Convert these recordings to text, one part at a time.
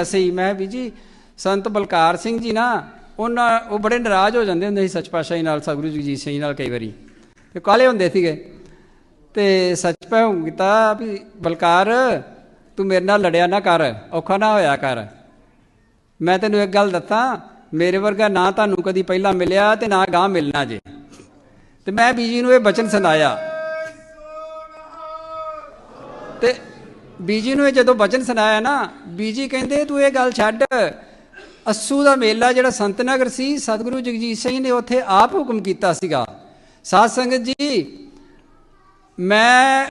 ਐਸੇ ਮੈਂ ਵੀ ਜੀ, ਸੰਤ ਬਲਕਾਰ ਸਿੰਘ ਜੀ ਨਾ, ਉਹਨਾਂ, ਉਹ ਬੜੇ ਨਾਰਾਜ਼ ਹੋ ਜਾਂਦੇ ਹੁੰਦੇ ਸੀ ਸੱਚ ਪਾਤਸ਼ਾਹੀ ਨਾਲ, ਸਤਿਗੁਰੂ ਜਗਜੀਤ ਸਿੰਘ ਨਾਲ ਕਈ ਵਾਰੀ। ਤੇ ਕਾਲੇ ਹੁੰਦੇ ਸੀਗੇ। ਤੇ ਸੱਚ ਪੈ ਕੀਤਾ ਵੀ, ਬਲਕਾਰ, ਤੂੰ ਮੇਰੇ ਨਾਲ ਲੜਿਆ ਨਾ ਕਰ, ਔਖਾ ਨਾ ਹੋਇਆ ਕਰ। ਮੈਂ ਤੈਨੂੰ ਇੱਕ ਗੱਲ ਦੱਸਾਂ, ਮੇਰੇ ਵਰਗਾ ਨਾ ਤੁਹਾਨੂੰ ਕਦੀ ਪਹਿਲਾਂ ਮਿਲਿਆ ਤੇ ਨਾ ਗਾਂ ਮਿਲਣਾ ਜੇ। ਤੇ ਮੈਂ ਬੀਜੀ ਨੂੰ ਇਹ ਬਚਨ ਸੁਣਾਇਆ। ਤੇ ਬੀਜੀ ਨੂੰ ਇਹ ਜਦੋਂ ਬਚਨ ਸੁਣਾਇਆ ਨਾ, ਬੀਜੀ ਕਹਿੰਦੇ, ਤੂੰ ਇਹ ਗੱਲ ਛੱਡ। ਅਸੂ ਦਾ ਮੇਲਾ ਜਿਹੜਾ ਸੰਤ ਨਗਰ ਸੀ, ਸਤਿਗੁਰੂ ਜਗਜੀਤ ਸਿੰਘ ਨੇ ਉੱਥੇ ਆਪ ਹੁਕਮ ਕੀਤਾ ਸੀਗਾ। ਸਾਧ ਸੰਗਤ ਜੀ, ਮੈਂ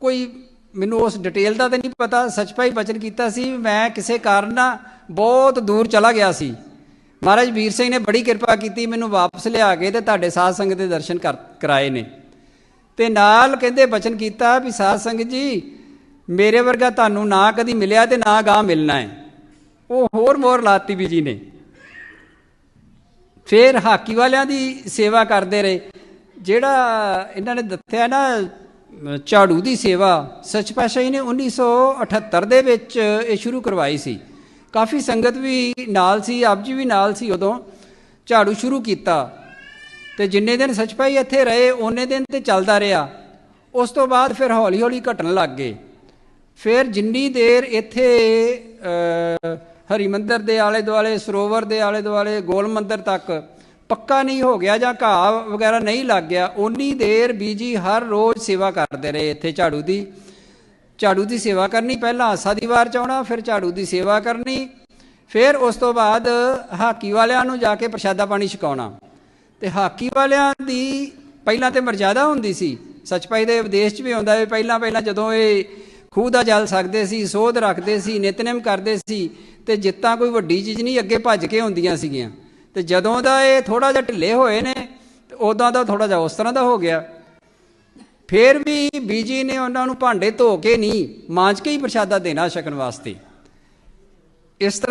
ਕੋਈ, ਮੈਨੂੰ ਉਸ ਡਿਟੇਲ ਦਾ ਤਾਂ ਨਹੀਂ ਪਤਾ ਸੱਚਪਾਈ ਬਚਨ ਕੀਤਾ ਸੀ, ਮੈਂ ਕਿਸੇ ਕਾਰਨ ਨਾ ਬਹੁਤ ਦੂਰ ਚਲਾ ਗਿਆ ਸੀ। ਮਹਾਰਾਜ ਵੀਰ ਸਿੰਘ ਨੇ ਬੜੀ ਕਿਰਪਾ ਕੀਤੀ, ਮੈਨੂੰ ਵਾਪਸ ਲਿਆ ਕੇ ਤੇ ਤੁਹਾਡੇ ਸਾਧ ਸੰਗਤ ਦੇ ਦਰਸ਼ਨ ਕਰ, ਕਰਾਏ ਨੇ। ਤੇ ਨਾਲ ਕਹਿੰਦੇ ਬਚਨ ਕੀਤਾ ਵੀ, ਸਾਧ ਸੰਗਤ ਜੀ ਮੇਰੇ ਵਰਗਾ ਤੁਹਾਨੂੰ ਨਾ ਕਦੀ ਮਿਲਿਆ ਤੇ ਨਾ ਗਾਂ ਮਿਲਣਾ ਹੈ। ਉਹ ਹੋਰ ਮੋਰ ਲਾਤੀ ਵੀ ਜੀ ਨੇ। ਫਿਰ ਹਾਕੀ ਵਾਲਿਆਂ ਦੀ ਸੇਵਾ ਕਰਦੇ ਰਹੇ। ਜਿਹੜਾ ਇਹਨਾਂ ਨੇ ਦੱਸਿਆ ਨਾ, ਝਾੜੂ ਦੀ ਸੇਵਾ, ਸੱਚ ਪਾਤਸ਼ਾਹੀ ਨੇ 1978 ਦੇ ਵਿੱਚ ਇਹ ਸ਼ੁਰੂ ਕਰਵਾਈ ਸੀ। ਕਾਫੀ ਸੰਗਤ ਵੀ ਨਾਲ ਸੀ, ਆਪ ਜੀ ਵੀ ਨਾਲ ਸੀ ਉਦੋਂ। ਝਾੜੂ ਸ਼ੁਰੂ ਕੀਤਾ। ਤੇ ਜਿੰਨੇ ਦਿਨ ਸੱਚ ਪਾਈ ਇੱਥੇ ਰਹੇ, ਉਹਨੇ ਦਿਨ ਤੇ ਚੱਲਦਾ ਰਿਹਾ। ਉਸ ਤੋਂ ਬਾਅਦ ਫਿਰ ਹੌਲੀ ਹੌਲੀ ਘਟਣ ਲੱਗ ਗਏ। ਫਿਰ ਜਿੰਨੀ ਦੇਰ ਇੱਥੇ ਹਰੀ ਮੰਦਰ ਦੇ ਆਲੇ ਦੁਆਲੇ, ਸਰੋਵਰ ਦੇ ਆਲੇ ਦੁਆਲੇ, ਗੋਲ ਮੰਦਰ ਤੱਕ ਪੱਕਾ ਨਹੀਂ ਹੋ ਗਿਆ ਜਾਂ ਘਾਹ ਵਗੈਰਾ ਨਹੀਂ ਲੱਗ ਗਿਆ, ਓਨੀ ਦੇਰ ਬੀਜੀ ਹਰ ਰੋਜ਼ ਸੇਵਾ ਕਰਦੇ ਰਹੇ ਇੱਥੇ ਝਾੜੂ ਦੀ। ਝਾੜੂ ਦੀ ਸੇਵਾ ਕਰਨੀ, ਪਹਿਲਾਂ ਆਸਾ ਦੀ ਵਾਰ ਚ ਆਉਣਾ, ਫਿਰ ਝਾੜੂ ਦੀ ਸੇਵਾ ਕਰਨੀ, ਫਿਰ ਉਸ ਤੋਂ ਬਾਅਦ ਹਾਕੀ ਵਾਲਿਆਂ ਨੂੰ ਜਾ ਕੇ ਪ੍ਰਸ਼ਾਦਾ ਪਾਣੀ ਛਕਾਉਣਾ। ਤੇ ਹਾਕੀ ਵਾਲਿਆਂ ਦੀ ਪਹਿਲਾਂ ਤੇ ਮਰਜ਼ਾਦਾ ਹੁੰਦੀ ਸੀ। ਸਚਪਾਈ ਦੇ ਵਿਦੇਸ਼ ਚ ਵੀ ਆਉਂਦਾ ਹੈ ਪਹਿਲਾਂ ਪਹਿਲਾਂ ਜਦੋਂ ਇਹ ਖੂਹ ਦਾ ਜਲ ਸਕਦੇ ਸੀ, ਸੋਧ ਰੱਖਦੇ ਸੀ, ਨਿਤਨੇਮ ਕਰਦੇ ਸੀ ਤੇ ਜਿੱਤਾਂ ਕੋਈ ਵੱਡੀ ਚੀਜ਼ ਨਹੀਂ, ਅੱਗੇ ਭੱਜ ਕੇ ਹੁੰਦੀਆਂ ਸੀਗੀਆਂ। ਤੇ ਜਦੋਂ ਦਾ ਇਹ ਥੋੜਾ ਜਿਹਾ ਢਿੱਲੇ ਹੋਏ ਨੇ, ਤੇ ਉਦੋਂ ਦਾ ਥੋੜਾ ਜਿਹਾ ਉਸ ਤਰ੍ਹਾਂ ਦਾ ਹੋ ਗਿਆ। ਫਿਰ ਵੀ ਬੀਜੀ ਨੇ ਉਹਨਾਂ ਨੂੰ ਭਾਂਡੇ ਧੋ ਕੇ ਨਹੀਂ, ਮਾਂਜ ਕੇ ਹੀ ਪ੍ਰਸ਼ਾਦਾ ਦੇਣਾ ਛਕਣ ਵਾਸਤੇ। ਇਸ ਤਰ੍ਹਾਂ